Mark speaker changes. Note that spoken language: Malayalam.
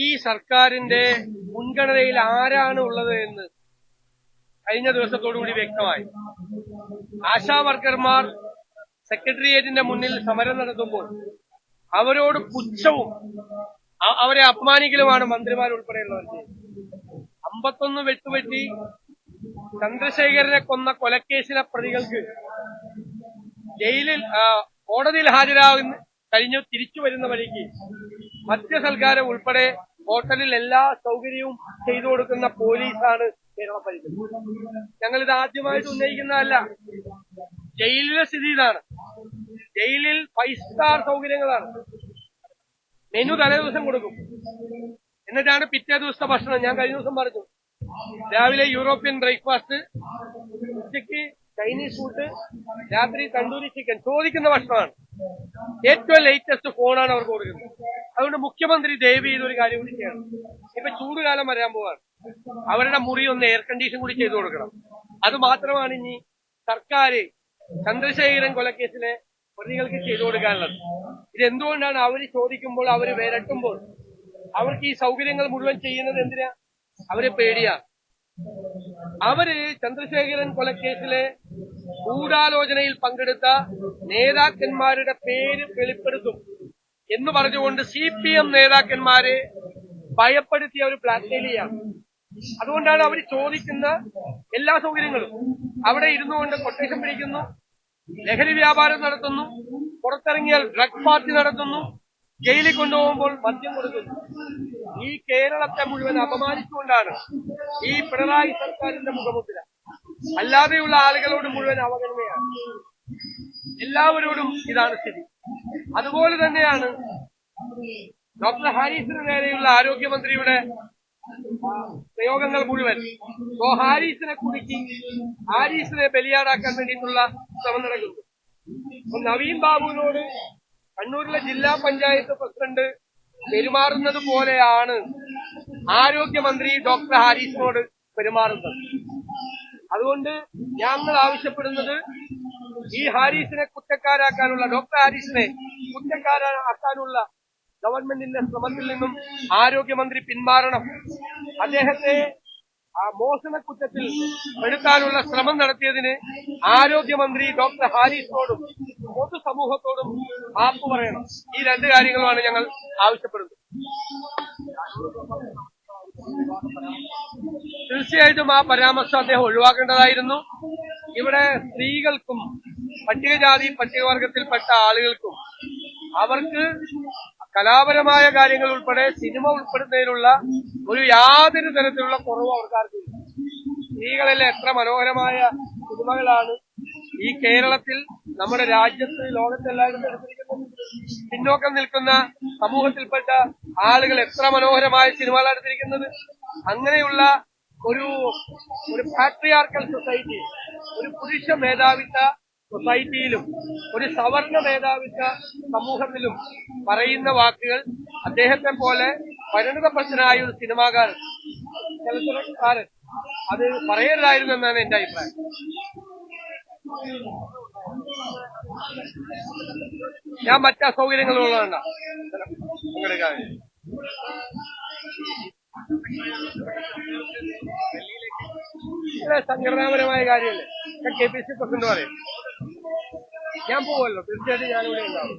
Speaker 1: ഈ സർക്കാരിന്റെ മുൻഗണനയിൽ ആരാണ് ഉള്ളത് എന്ന് കഴിഞ്ഞ ദിവസത്തോടുകൂടി വ്യക്തമായി ആശാ വർക്കർമാർ സെക്രട്ടേറിയറ്റിന്റെ മുന്നിൽ സമരം നടത്തുമ്പോൾ അവരോട് പുച്ഛവും അവരെ അപമാനിക്കലുമാണ് മന്ത്രിമാർ ഉൾപ്പെടെയുള്ളവർ. അമ്പത്തൊന്ന് വെട്ടുപറ്റി ചന്ദ്രശേഖരനെ കൊന്ന കൊലക്കേസിലെ പ്രതികൾക്ക് ജയിലിൽ കോടതിയിൽ ഹാജരാകുന്ന കഴിഞ്ഞു തിരിച്ചു വരുന്ന വഴിക്ക് മദ്യസൽക്കാരം ഉൾപ്പെടെ ഹോട്ടലിൽ എല്ലാ സൗകര്യവും ചെയ്തു കൊടുക്കുന്ന പോലീസാണ് കേരള പരിധി ഞങ്ങൾ ഇത് ആദ്യമായിട്ട് ഉന്നയിക്കുന്നതല്ല ജയിലിലെ സ്ഥിതി ഇതാണ്. ജയിലിൽ ഫൈവ് സ്റ്റാർ സൗകര്യങ്ങളാണ്. മെനു തലേ ദിവസം കൊടുക്കും. എന്നിട്ടാണ് പിറ്റേ ദിവസത്തെ ഭക്ഷണം. ഞാൻ കഴിഞ്ഞ ദിവസം പറഞ്ഞു രാവിലെ യൂറോപ്യൻ ബ്രേക്ക്ഫാസ്റ്റ് ഉച്ചയ്ക്ക് ചൈനീസ് ഫുഡ് രാത്രി തണ്ടൂരി ചിക്കൻ ചോദിക്കുന്ന ഭക്ഷണമാണ്. ഏറ്റവും ലേറ്റസ്റ്റ് ഫോണാണ് അവർക്ക് കൊടുക്കുന്നത്. അതുകൊണ്ട് മുഖ്യമന്ത്രി ദയവ് ചെയ്ത ഒരു കാര്യം കൂടി ചെയ്യണം. ഇപ്പൊ ചൂടുകാലം വരാൻ പോവാണ്. അവരുടെ മുറി ഒന്ന് എയർ കണ്ടീഷൻ കൂടി ചെയ്തു കൊടുക്കണം. അത് മാത്രമാണ് ഇനി സർക്കാർ ചന്ദ്രശേഖരൻ കൊലക്കേസിലെ പ്രതികൾക്ക് ചെയ്തു കൊടുക്കാനുള്ളത്. ഇത് എന്തുകൊണ്ടാണ് അവർ ചോദിക്കുമ്പോൾ അവർ വിരട്ടുമ്പോൾ അവർക്ക് ഈ സൗകര്യങ്ങൾ മുഴുവൻ ചെയ്യുന്നത് എന്തിനാ? അവരെ പേടിയാ. അവർ ചന്ദ്രശേഖരൻ കൊലക്കേസിലെ ഗൂഢാലോചനയിൽ പങ്കെടുത്ത നേതാക്കന്മാരുടെ പേര് വെളിപ്പെടുത്തും. എന്ന് പറഞ്ഞുകൊണ്ട് സി പി എം നേതാക്കന്മാരെ ഭയപ്പെടുത്തിയ ഒരു പ്ലാറ്റ്ഫോമിയാണ് അതുകൊണ്ടാണ് അവർ ചോദിക്കുന്ന എല്ലാ സൗകര്യങ്ങളും. അവിടെ ഇരുന്നു കൊണ്ട് കൊട്ടേഷൻ പിടിക്കുന്നു ലഹരി വ്യാപാരം നടത്തുന്നു പുറത്തിറങ്ങിയാൽ ഡ്രഗ് പാർട്ടി നടത്തുന്നു ജയിലിൽ കൊണ്ടുപോകുമ്പോൾ മദ്യം കൊടുക്കുന്നു. ഈ കേരളത്തെ മുഴുവൻ അപമാനിച്ചുകൊണ്ടാണ് ഈ പിണറായി സർക്കാരിന്റെ മുഖമുദ്ര. അല്ലാതെയുള്ള ആളുകളോട് മുഴുവൻ അവഗണനയാണ്. എല്ലാവരോടും ഇതാണ് സ്ഥിതി. അതുപോലെ തന്നെയാണ് ഡോക്ടർ ഹാരിസിന് നേരെയുള്ള ആരോഗ്യമന്ത്രിയുടെ പ്രയോഗങ്ങൾ മുഴുവൻ. സോ ഹാരിസിനെ കുടുക്കി ഹാരിസിനെ ബലിയാടാക്കാൻ വേണ്ടിയിട്ടുള്ള ശ്രമം നടക്കുന്നു. നവീൻ ബാബുവിനോട് കണ്ണൂരിലെ ജില്ലാ പഞ്ചായത്ത് പ്രസിഡന്റ് പെരുമാറുന്നത് പോലെയാണ് ആരോഗ്യമന്ത്രി ഡോക്ടർ ഹാരിസിനോട് പെരുമാറുന്നത്. അതുകൊണ്ട് ഞങ്ങൾ ആവശ്യപ്പെടുന്നത് ഈ ഹാരിസിനെ കുറ്റക്കാരാക്കാനുള്ള ഡോക്ടർ ഹാരിസിനെ കുറ്റക്കാരാക്കാനുള്ള ഗവൺമെന്റിന്റെ ശ്രമത്തിൽ നിന്നും ആരോഗ്യമന്ത്രി പിന്മാറണം. അദ്ദേഹത്തെ ആ മോഷണ കുറ്റത്തിൽ പെടുത്താനുള്ള ശ്രമം നടത്തിയതിന് ആരോഗ്യമന്ത്രി ഡോക്ടർ ഹാരിസിനോടും പൊതുസമൂഹത്തോടും മാപ്പ് പറയണം. ഈ രണ്ട് കാര്യങ്ങളുമാണ് ഞങ്ങൾ ആവശ്യപ്പെടുന്നത്. തീർച്ചയായിട്ടും ആ പരാമർശം അദ്ദേഹം ഒഴിവാക്കേണ്ടതായിരുന്നു. ഇവിടെ സ്ത്രീകൾക്കും പട്ടികജാതി പട്ടികവർഗത്തിൽപ്പെട്ട ആളുകൾക്കും അവർക്ക് കലാപരമായ കാര്യങ്ങൾ ഉൾപ്പെടെ സിനിമ ഉൾപ്പെടുന്നതിനുള്ള ഒരു യാതൊരു തരത്തിലുള്ള കുറവ് അവർക്കാർക്കില്ല സ്ത്രീകളെല്ലാം എത്ര മനോഹരമായ സിനിമകളാണ് ഈ കേരളത്തിൽ നമ്മുടെ രാജ്യത്ത് ലോകത്തെല്ലായിടത്തും എടുത്തിരിക്കുന്നത്. പിന്നോക്കം നിൽക്കുന്ന സമൂഹത്തിൽപ്പെട്ട ആളുകൾ എത്ര മനോഹരമായ സിനിമകളാണ് എടുത്തിരിക്കുന്നത്. അങ്ങനെയുള്ള ഒരു ഒരു പാട്രിയാർക്കൽ സൊസൈറ്റി ഒരു പുരുഷ മേധാവിത്വ സൊസൈറ്റിയിലും ഒരു സവർണ മേധാവിത്വ സമൂഹത്തിലും പറയുന്ന വാക്കുകൾ അദ്ദേഹത്തെ പോലെ പരിണിതപ്രശ്നനായ ഒരു സിനിമാകാരൻ ചലച്ചിത്രകാരൻ അത് പറയരുതായിരുന്നു എന്നാണ് എന്റെ അഭിപ്രായം. ഞാൻ മറ്റ് അസൗകര്യങ്ങളുള്ളതാണ് നിങ്ങളുടെ സംഘടനാപരമായ കാര്യമല്ലേ? കെ പി സി പ്രസിഡന്റ് പറയും. ഞാൻ പോവല്ലോ. തീർച്ചയായിട്ടും ഞാനിവിടെ ഉണ്ടാവും.